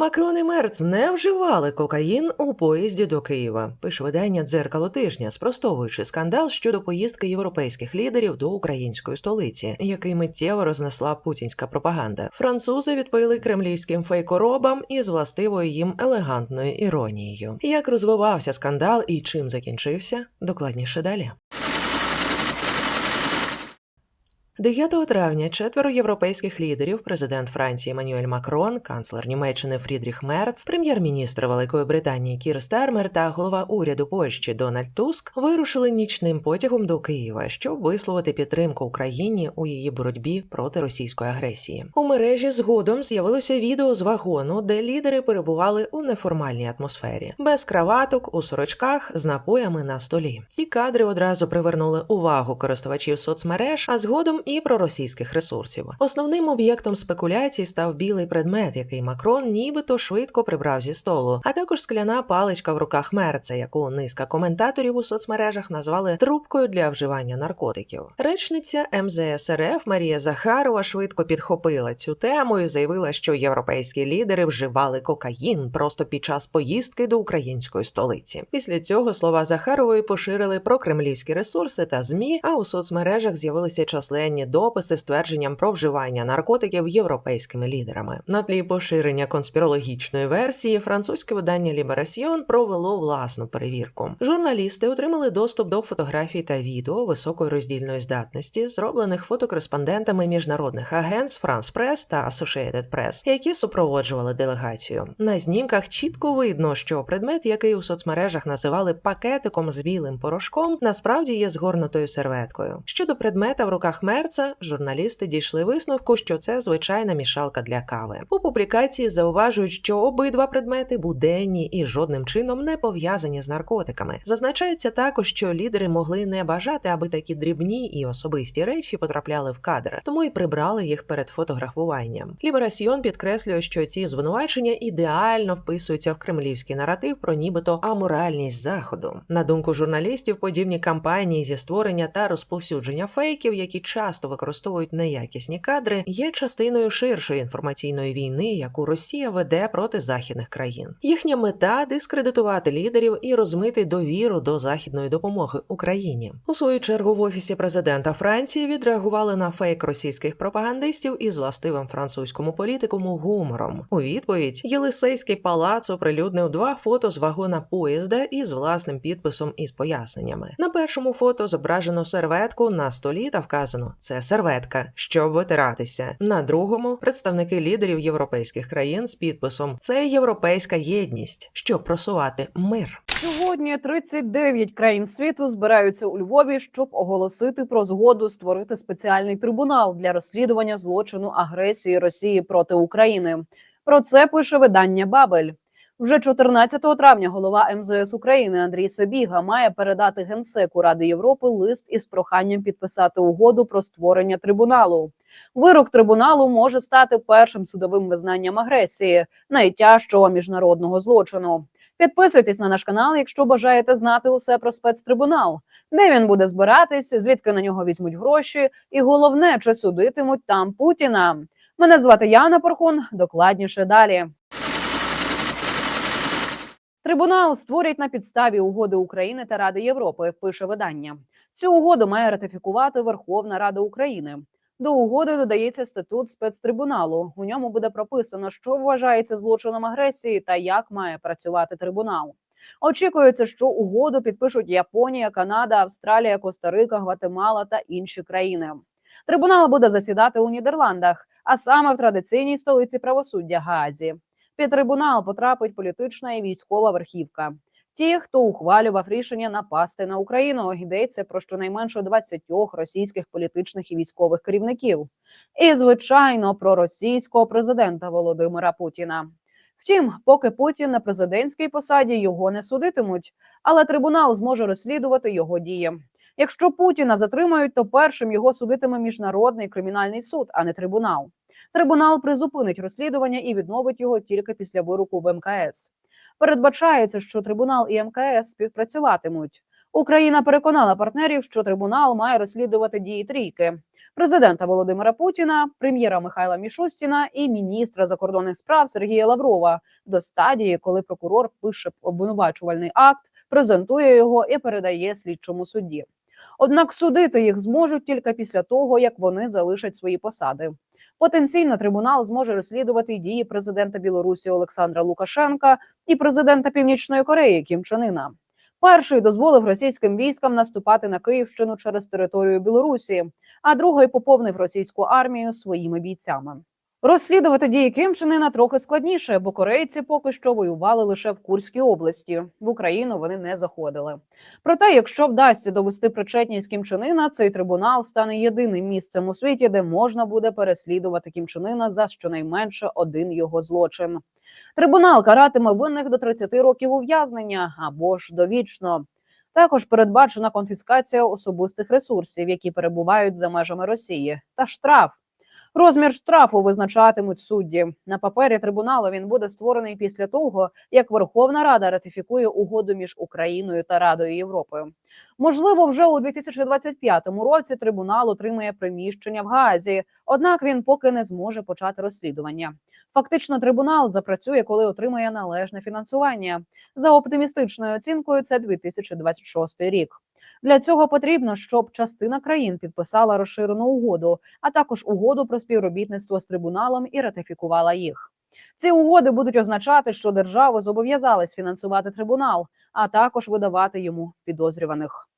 Макрон і Мерц не вживали кокаїн у поїзді до Києва. Пише видання дзеркало тижня, спростовуючи скандал щодо поїздки європейських лідерів до української столиці, який миттєво рознесла путінська пропаганда. Французи відповіли кремлівським фейкоробам із властивою їм елегантною іронією. Як розвивався скандал і чим закінчився, докладніше далі. 9 травня четверо європейських лідерів, президент Франції Еммануель Макрон, канцлер Німеччини Фрідріх Мерц, прем'єр-міністр Великої Британії Кір Стармер та голова уряду Польщі Дональд Туск вирушили нічним потягом до Києва, щоб висловити підтримку Україні у її боротьбі проти російської агресії. У мережі згодом з'явилося відео з вагону, де лідери перебували у неформальній атмосфері, без краваток, у сорочках з напоями на столі. Ці кадри одразу привернули увагу користувачів соцмереж, а згодом і проросійських ресурсів. Основним об'єктом спекуляцій став білий предмет, який Макрон нібито швидко прибрав зі столу, а також скляна паличка в руках мерца, яку низка коментаторів у соцмережах назвали трубкою для вживання наркотиків. Речниця МЗС РФ Марія Захарова швидко підхопила цю тему і заявила, що європейські лідери вживали кокаїн просто під час поїздки до української столиці. Після цього слова Захарової поширили про кремлівські ресурси та змі. А у соцмережах з'явилися численні дописи з твердженням про вживання наркотиків європейськими лідерами. На тлі поширення конспірологічної версії французьке видання Ліберасьйон провело власну перевірку. Журналісти отримали доступ до фотографій та відео високої роздільної здатності, зроблених фотокореспондентами міжнародних агентств France Press та Associated Press, які супроводжували делегацію. На знімках чітко видно, що предмет, який у соцмережах називали пакетиком з білим порошком, насправді є згорнутою серветкою. Щодо предмета в руках мерца, журналісти дійшли висновку, що це звичайна мішалка для кави. У публікації зауважують, що обидва предмети буденні і жодним чином не пов'язані з наркотиками. Зазначається також, що лідери могли не бажати, аби такі дрібні і особисті речі потрапляли в кадр, тому і прибрали їх перед фотографуванням. Ліберасьйон підкреслює, що ці звинувачення ідеально вписуються в кремлівський наратив про нібито аморальність заходу. На думку журналістів, подібні кампанії зі створення та розповсюдження фейків, які часто використовують неякісні кадри, є частиною ширшої інформаційної війни, яку Росія веде проти західних країн. Їхня мета дискредитувати лідерів і розмити довіру до західної допомоги Україні. У свою чергу в офісі президента Франції відреагували на фейк російських пропагандистів із властивим французькому політикуму гумором. У відповідь Єлисейський палац оприлюднив два фото з вагона поїзда із власним підписом із поясненнями. На першому фото зображено серветку на столі та вказано це серветка, щоб витиратися. На другому представники лідерів європейських країн з підписом Це європейська єдність, щоб просувати мир. Сьогодні 39 країн світу збираються у Львові, щоб оголосити про згоду створити спеціальний трибунал для розслідування злочину агресії Росії проти України. Про це пише видання Бабель. Вже 14 травня голова МЗС України Андрій Сабіга має передати генсеку Ради Європи лист із проханням підписати угоду про створення трибуналу. Вирок трибуналу може стати першим судовим визнанням агресії, найтяжчого міжнародного злочину. Підписуйтесь на наш канал, якщо бажаєте знати усе про спецтрибунал, де він буде збиратись, звідки на нього візьмуть гроші, і головне, чи судитимуть там Путіна. Мене звати Яна Порхун. Докладніше далі. Трибунал створять на підставі угоди України та Ради Європи. Пише видання. Цю угоду має ратифікувати Верховна Рада України. До угоди додається статут спецтрибуналу. У ньому буде прописано, що вважається злочином агресії та як має працювати трибунал. Очікується, що угоду підпишуть Японія, Канада, Австралія, Коста-Рика, Гватемала та інші країни. Трибунал буде засідати у Нідерландах, а саме в традиційній столиці правосуддя Гаазі. Під трибунал потрапить політична і військова верхівка. Ті, хто ухвалював рішення напасти на Україну, йдеться про щонайменше 20 російських політичних і військових керівників, і звичайно про російського президента Володимира Путіна. Втім, поки Путін на президентській посаді його не судитимуть, але трибунал зможе розслідувати його дії. Якщо Путіна затримають, то першим його судитиме міжнародний кримінальний суд, а не трибунал. Трибунал призупинить розслідування і відновить його тільки після вироку в МКС. Передбачається, що трибунал і МКС співпрацюватимуть. Україна переконала партнерів, що трибунал має розслідувати дії трійки. президента Володимира Путіна, прем'єра Михайла Мішустіна і міністра закордонних справ Сергія Лаврова до стадії, коли прокурор пише обвинувачувальний акт, презентує його і передає слідчому судді. Однак судити їх зможуть тільки після того, як вони залишать свої посади. Потенційно трибунал зможе розслідувати дії президента Білорусі Олександра Лукашенка і президента Північної Кореї Кім Чен Іна. Перший дозволив російським військам наступати на Київщину через територію Білорусі, а другий поповнив російську армію своїми бійцями. Розслідувати дії Чен трохи складніше, бо корейці поки що воювали лише в Курській області. В Україну вони не заходили. Проте, якщо вдасться довести причетність Кім цей трибунал стане єдиним місцем у світі, де можна буде переслідувати Кім за щонайменше один його злочин. Трибунал каратиме винних до 30 років ув'язнення або ж довічно. Також передбачена конфіскація особистих ресурсів, які перебувають за межами Росії, та штраф. Розмір штрафу визначатимуть судді. На папері трибуналу він буде створений після того, як Верховна Рада ратифікує угоду між Україною та Радою Європи. Можливо, вже у 2025 році трибунал отримає приміщення в Гаазі, однак він поки не зможе почати розслідування. Фактично, трибунал запрацює, коли отримає належне фінансування. За оптимістичною оцінкою, це 2026 рік. Для цього потрібно, щоб частина країн підписала розширену угоду, а також угоду про співробітництво з трибуналом і ратифікувала їх. Ці угоди будуть означати, що держави зобов'язались фінансувати трибунал, а також видавати йому підозрюваних.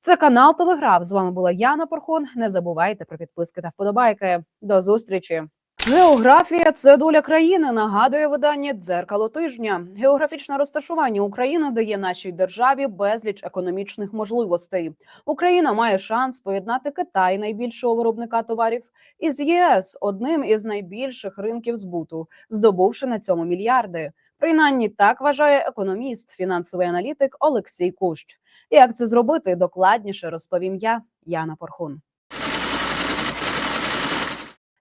Це канал Телеграф. З вами була Яна Порхон. Не забувайте про підписки та вподобайки. До зустрічі. Географія це доля країни. Нагадує видання дзеркало тижня. Географічне розташування України дає нашій державі безліч економічних можливостей. Україна має шанс поєднати Китай, найбільшого виробника товарів, із ЄС, одним із найбільших ринків збуту, здобувши на цьому мільярди. Принаймні так вважає економіст, фінансовий аналітик Олексій Кущ. Як це зробити, докладніше розповім я, Яна Порхун.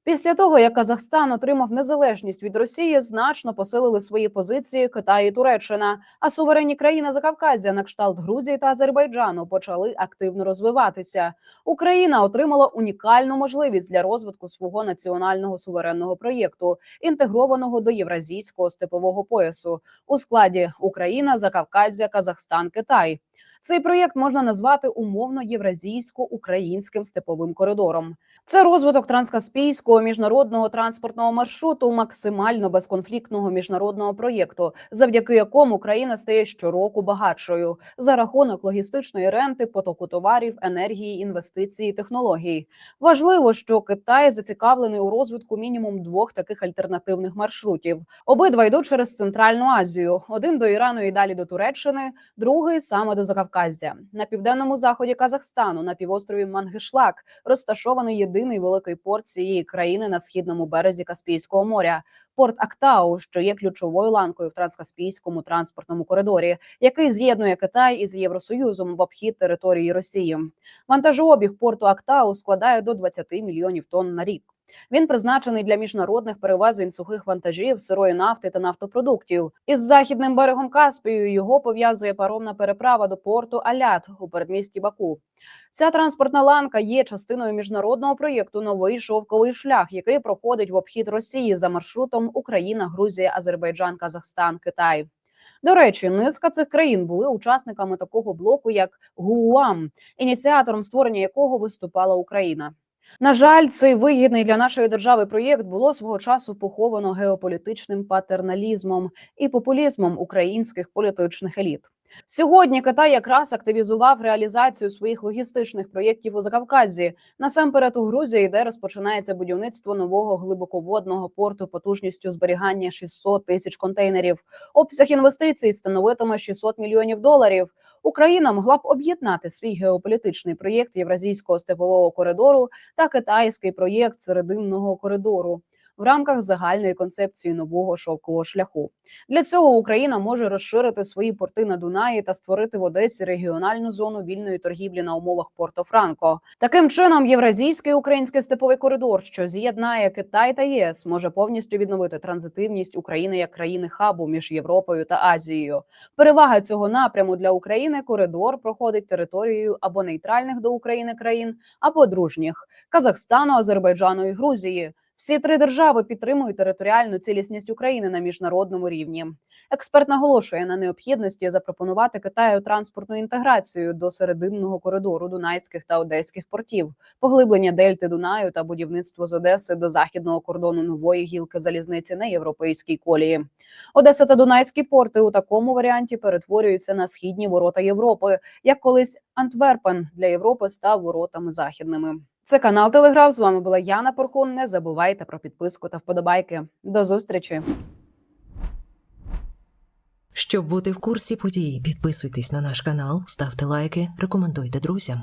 Після того, як Казахстан отримав незалежність від Росії, значно посилили свої позиції Китай і Туреччина. А суверенні країни Закавказя, на кшталт Грузії та Азербайджану, почали активно розвиватися. Україна отримала унікальну можливість для розвитку свого національного суверенного проєкту, інтегрованого до євразійського степового поясу у складі Україна, Закавказя, Казахстан, Китай. Цей проєкт можна назвати умовно євразійсько-українським степовим коридором. Це розвиток транскаспійського міжнародного транспортного маршруту, максимально безконфліктного міжнародного проєкту, завдяки якому країна стає щороку багатшою за рахунок логістичної ренти, потоку товарів, енергії, інвестицій, технологій. Важливо, що Китай зацікавлений у розвитку мінімум двох таких альтернативних маршрутів. Обидва йдуть через Центральну Азію: один до Ірану і далі до Туреччини, другий саме до Закавказя. На південному заході Казахстану на півострові Мангишлак розташований єдиний великий великої порції країни на східному березі Каспійського моря. Порт Актау, що є ключовою ланкою в транскаспійському транспортному коридорі, який з'єднує Китай із Євросоюзом в обхід території Росії. Вантажообіг порту Актау складає до 20 мільйонів тонн на рік. Він призначений для міжнародних перевезень сухих вантажів, сирої нафти та нафтопродуктів. Із західним берегом Каспію його пов'язує паромна переправа до порту Алят у передмісті Баку. Ця транспортна ланка є частиною міжнародного проєкту Новий шовковий шлях, який проходить в обхід Росії за маршрутом Україна, Грузія, Азербайджан, Казахстан, Китай. До речі, низка цих країн були учасниками такого блоку, як ГУАМ, ініціатором створення якого виступала Україна. На жаль, цей вигідний для нашої держави проєкт було свого часу поховано геополітичним патерналізмом і популізмом українських політичних еліт. Сьогодні Китай якраз активізував реалізацію своїх логістичних проєктів у Закавказі. Насамперед у Грузії, де розпочинається будівництво нового глибоководного порту потужністю зберігання 600 тисяч контейнерів. Обсяг інвестицій становитиме 600 мільйонів доларів. Україна могла б об'єднати свій геополітичний проєкт Євразійського степового коридору та китайський проєкт Серединного коридору. В рамках загальної концепції нового шовкового шляху. Для цього Україна може розширити свої порти на Дунаї та створити в Одесі регіональну зону вільної торгівлі на умовах Порто-Франко. Таким чином, євразійський український степовий коридор, що з'єднає Китай та ЄС, може повністю відновити транзитивність України як країни хабу між Європою та Азією. Перевага цього напряму для України коридор проходить територією або нейтральних до України країн, або дружніх Казахстану, Азербайджану і Грузії. Всі три держави підтримують територіальну цілісність України на міжнародному рівні. Експерт наголошує на необхідності запропонувати Китаю транспортну інтеграцію до серединного коридору дунайських та одеських портів, поглиблення дельти Дунаю та будівництво з Одеси до західного кордону нової гілки залізниці на європейській колії. Одеса та Дунайські порти у такому варіанті перетворюються на східні ворота Європи, як колись Антверпен для Європи став воротами західними. Це канал Телеграф. З вами була Яна Порхун. Не забувайте про підписку та вподобайки. До зустрічі. Щоб бути в курсі подій, підписуйтесь на наш канал, ставте лайки, рекомендуйте друзям.